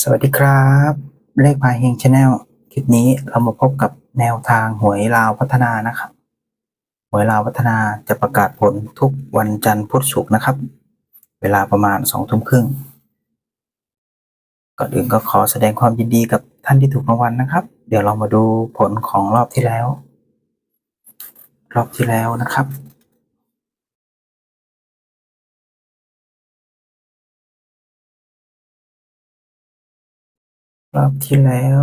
สวัสดีครับ เลขพาเฮงชาแนลคลิปนี้เรามาพบกับแนวทางหวยลาวพัฒนานะครับหวยลาวพัฒนาจะประกาศผลทุกวันจันทร์พุธศุกร์นะครับ เวลาประมาณสองทุ่มครึ่งก่อนอื่นก็ขอแสดงความยินดีกับท่านที่ถูกรางวัลนะครับ เดี๋ยวเรามาดูผลของรอบที่แล้ว รอบที่แล้วนะครับ รอบที่แล้ว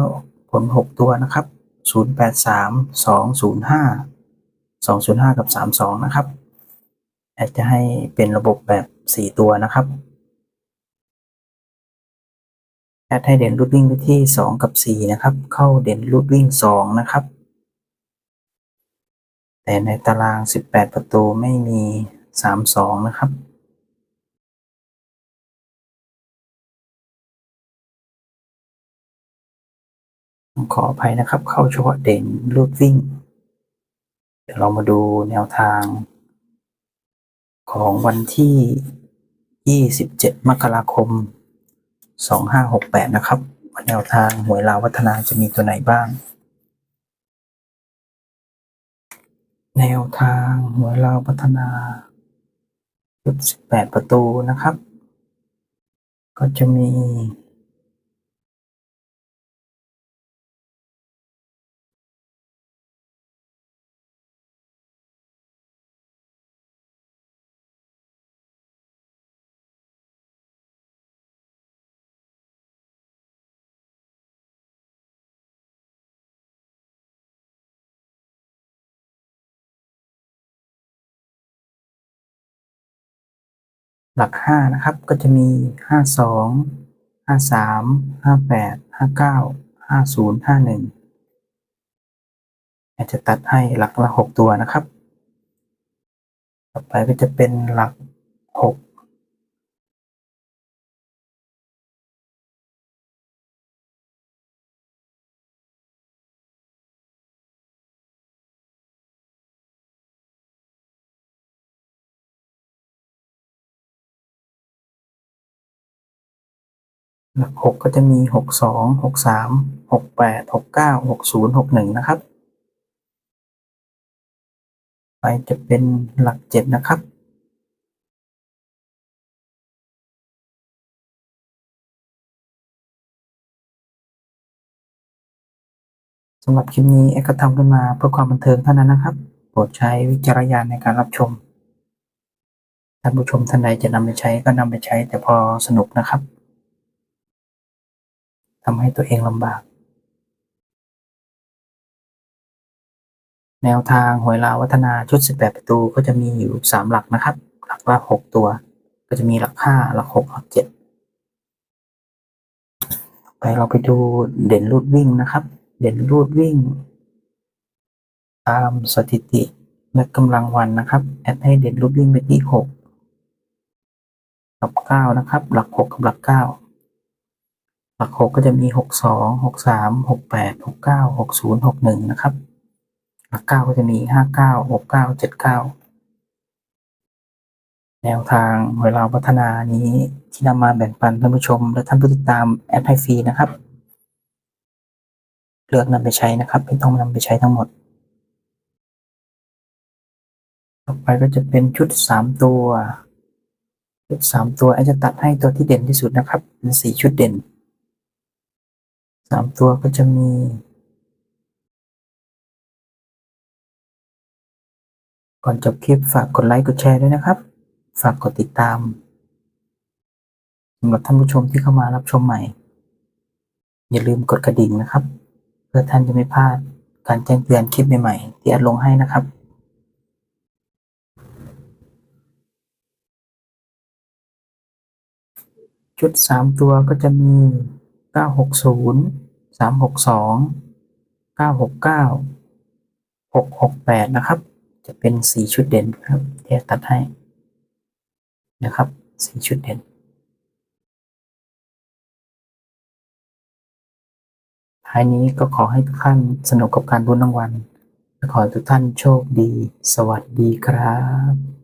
ผลหกตัวนะครับศูนย์แปดสามสองศูนย์ห้าสองศูนย์ห้ากับสามสองนะครับแอดจะให้เป็นระบบแบบสี่ตัวนะครับแอดให้เด่นรูดวิ่งไปที่สองกับสี่นะครับ เข้าเด่นรูดวิ่งสองนะครับ แต่ในตารางสิบแปดประตูไม่มีสามสองนะครับ ขออภัยนะครับ เข้าเฉพาะเด่นรูดวิ่ง เดี๋ยวเรามาดูแนวทาง ของวันที่ 27 มกราคม 2568 นะครับแนวทางหวยลาววัฒนาจะมีตัวไหนบ้าง แนวทางหวยลาวพัฒนาชุด18 ประตูนะครับ ก็จะมี หลัก 5 นะครับ ก็จะมี 52 53 58 59 50 51อาจจะตัดให้หลักละ 6 ตัวนะครับ ต่อไปก็จะเป็นหลัก 6 หลักหกก็จะมีหกสองหกสามหกแปดหกเก้าหกศูนย์หกหนึ่งนะครับ ไปจะเป็นหลักเจ็ดนะครับ สำหรับคลิปนี้แอดก็ทำขึ้นมาเพื่อความบันเทิงเท่านั้นนะครับ โปรดใช้วิจารณญาณในการรับชม ท่านผู้ชมท่านใดจะนำไปใช้ก็นำไปใช้แต่พอสนุกนะครับ ทำให้ตัวเองลำบาก แนวทางหวยลาววัฒนาชุด 18 ประตูก็จะมีอยู่ 3 หลักนะครับ หลักละ6ตัว ก็จะมีหลัก 5 หลัก 6 หลัก 7 ไปเราไปดูเด่นรูดวิ่งนะครับ เด่นรูดวิ่ง ตามสถิติและกำลังวันนะครับ แอดให้เด่นรูดวิ่งไปที่6กับ9นะครับ หลัก 6 กับหลัก 9 หลัก6ก็จะมี6 2 6 3 6 8 6 9 6 0 6 1นะครับ หลัก9ก็จะมี5 9 6 9 7 9แนวทางเวลาพัฒนานี้ที่นำมาแบ่งปันท่านผู้ชม และท่านผู้ติดตามแอดให้ฟรีนะครับ เลือกนำไปใช้นะครับ ไม่ต้องนำไปใช้ทั้งหมด ต่อไปก็จะเป็นชุด3ตัวชุด3ตัวอดจะตัดให้ตัวที่เด่นที่สุดนะครับเป็น4ชุดเด่น 3ตัวก็จะมีก่อนจบคลิปฝากกดไลค์กดแชร์ด้วยนะครับ ฝากกดติดตามสำหรับท่านผู้ชมที่เข้ามารับชมใหม่ อย่าลืมกดกระดิ่งนะครับ เพื่อท่านจะไม่พลาดการแจ้งเตือนคลิปใหม่ๆที่อัดลงให้นะครับชุด3ตัวก็จะมี 960 362 969 668นะครับ จะเป็น4ชุดเด่นครับที่ตัดให้นะครับ4ชุดเด่น ท้ายนี้ก็ขอให้ทุกท่านสนุกกับการรุ้นรางวัลและขอให้ทุกท่านโชคดี สวัสดีครับ